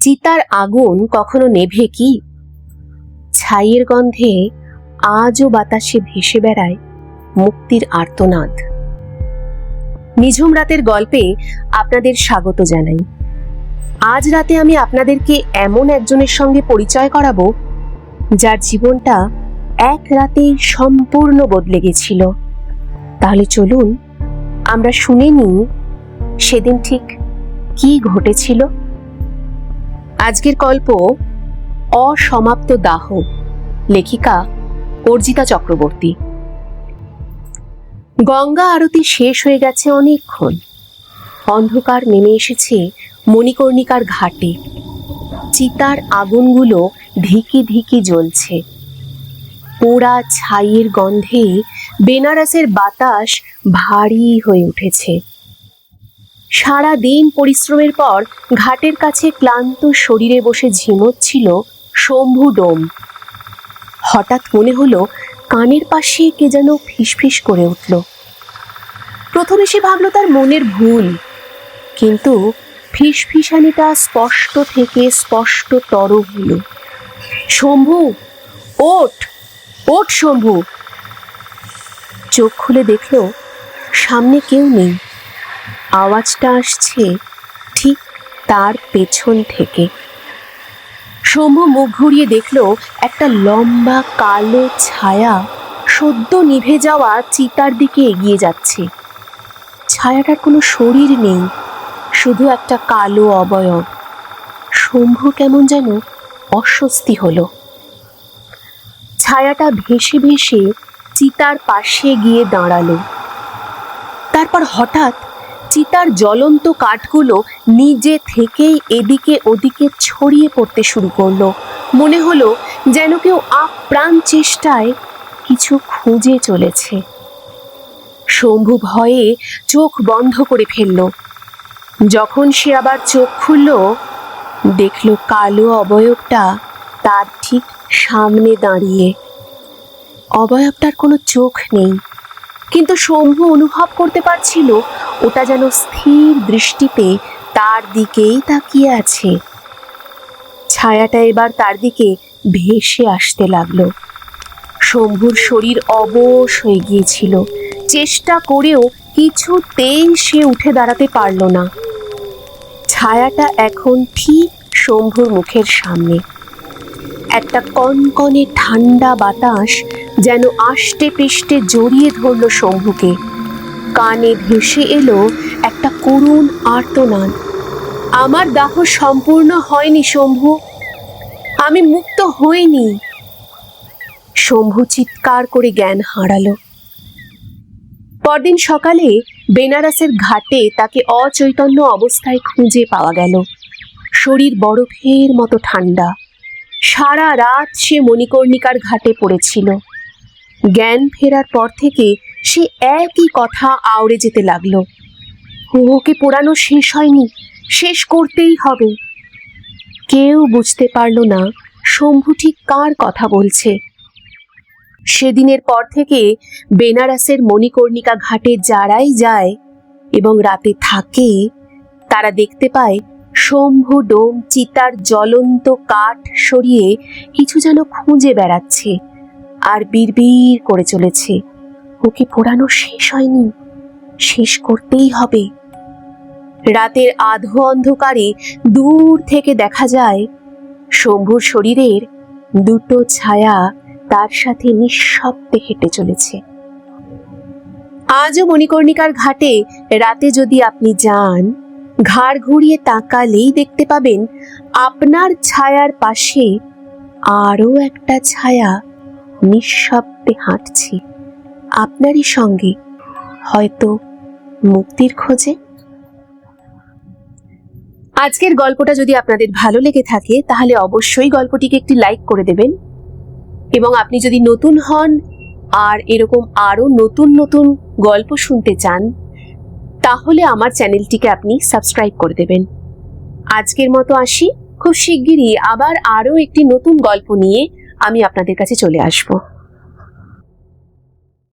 চিতার আগুন কখনো নেভে কি? ছাইয়ের গন্ধে আজও বাতাসে ভেসে বেড়ায় মুক্তির আর্তনাদ। নিঝুম রাতের গল্পে আপনাদের স্বাগত জানাই। আজ রাতে আমি আপনাদেরকে এমন একজনের সঙ্গে পরিচয় করাবো, যার জীবনটা এক রাতে সম্পূর্ণ বদলে গেছিল। তাহলে চলুন আমরা শুনে নিই সেদিন ঠিক কি ঘটেছিল। আজকের গল্প অসমাপ্ত দাহ। লেখিকা অর্জিতা চক্রবর্তী। গঙ্গা আরতি শেষ হয়ে গেছে অনেকক্ষণ। অন্ধকার নেমে এসেছে মণিকর্ণিকার ঘাটে। চিতার আগুনগুলো ধিকি ধিকি জ্বলছে। পোড়া ছাইয়ের গন্ধে বেনারসের বাতাস ভারী হয়ে উঠেছে। সারা দিন পরিশ্রমের পর ঘাটের কাছে ক্লান্ত শরীরে বসে ঝিমোচ্ছিল শম্ভু ডোম। হঠাৎ মনে হলো কানের পাশে কে যেন ফিসফিস করে উঠল। প্রথমে সে ভাবলো তার মনের ভুল, কিন্তু ফিসফিসানিটা স্পষ্ট থেকে স্পষ্টতর হলো। শম্ভু, ওঠ ওঠ শম্ভু। চোখ খুলে দেখল সামনে কেউ নেই। আওয়াজটা আসছে ঠিক তার পেছন থেকে। শম্ভু মুখ ঘুরিয়ে দেখল একটা লম্বা কালো ছায়া সদ্য নিভে যাওয়া চিতার দিকে এগিয়ে যাচ্ছে। ছায়াটার কোনো শরীর নেই, শুধু একটা কালো অবয়ব। শম্ভু কেমন যেন অস্বস্তি হলো। ছায়াটা ভেসে ভেসে চিতার পাশে গিয়ে দাঁড়াল। তারপর হঠাৎ চিতার জ্বলন্ত কাঠগুলো নিজে থেকেই এদিকে ওদিকে ছড়িয়ে পড়তে শুরু করল। মনে হলো যেন কেউ আপ্রাণ চেষ্টায় কিছু খুঁজে চলেছে। শম্ভু ভয়ে চোখ বন্ধ করে ফেলল। যখন সে আবার চোখ খুলল, দেখল কালো অবয়বটা তার ঠিক সামনে দাঁড়িয়ে। অবয়বটার কোনো চোখ নেই, কিন্তু শম্ভু অনুভব করতে পারছিল ওটা যেন স্থির দৃষ্টিতে তার দিকেই তাকিয়ে আছে। ছায়াটা এবার তার দিকে ভেসে আসতে লাগল। শম্ভুর শরীর অবশ হয়ে গিয়েছিল। চেষ্টা করেও কিছুতেই সে উঠে দাঁড়াতে পারল না। ছায়াটা এখন ঠিক শম্ভুর মুখের সামনে। একটা কনকনে ঠান্ডা বাতাস যেন আষ্টে পৃষ্ঠে জড়িয়ে ধরল শম্ভুকে। কানে ভেসে এলো একটা করুণ আর্তনাদ। আমার দাহ সম্পূর্ণ হয়নি, শম্ভু। আমি মুক্ত হইনি। শম্ভু চিৎকার করে জ্ঞান হারালো। পরদিন সকালে বেনারসের ঘাটে তাকে অচৈতন্য অবস্থায় খুঁজে পাওয়া গেল। শরীর বরফের মতো ঠান্ডা। সারা রাত সে মণিকর্ণিকার ঘাটে পড়েছিল। জ্ঞান ফেরার পর থেকে সে একই কথা আওড়ে যেতে লাগল। হুহুকে পোড়ানো শেষ হয়নি, শেষ করতেই হবে। কেউ বুঝতে পারল না শম্ভু ঠিক কার কথা বলছে। সেদিনের পর থেকে বেনারসের মণিকর্ণিকা ঘাটে যারাই যায় এবং রাতে থাকে, তারা দেখতে পায় শম্ভু ডোম চিতার জ্বলন্ত কাঠ সরিয়ে কিছু যেন খুঁজে বেড়াচ্ছে আর বিড়বিড় করে চলেছে। ওকে পোড়ানো শেষ হয়নি। শেষ করতেই হবে। রাতের আধো অন্ধকারে দূর থেকে দেখা যায়, শম্ভুর শরীরের দুটো ছায়া তার সাথে নিঃশব্দে হেঁটে চলেছে। আজও মণিকর্ণিকার ঘাটে রাতে যদি আপনি যান, ঘাড় ঘুরিয়ে তাকালেই দেখতে পাবেন, আপনার ছায়ার পাশে আরও একটা ছায়া নিঃশব্দে হাঁটছে। আপনারই সঙ্গে হয়তো মুক্তির খোঁজে? আজকের গল্পটা যদি আপনাদের ভালো লেগে থাকে, তাহলে অবশ্যই গল্পটিকে একটি লাইক করে দেবেন। এবং আপনি যদি নতুন হন আর এরকম আরও নতুন নতুন গল্প শুনতে চান, তাহলে আমার চ্যানেলটিকে আপনি সাবস্ক্রাইব করে দেবেন। আজকের মতো আসি। খুব শিগগিরই আবার আরও একটি নতুন গল্প নিয়ে আমি আপনাদের কাছে চলে আসব।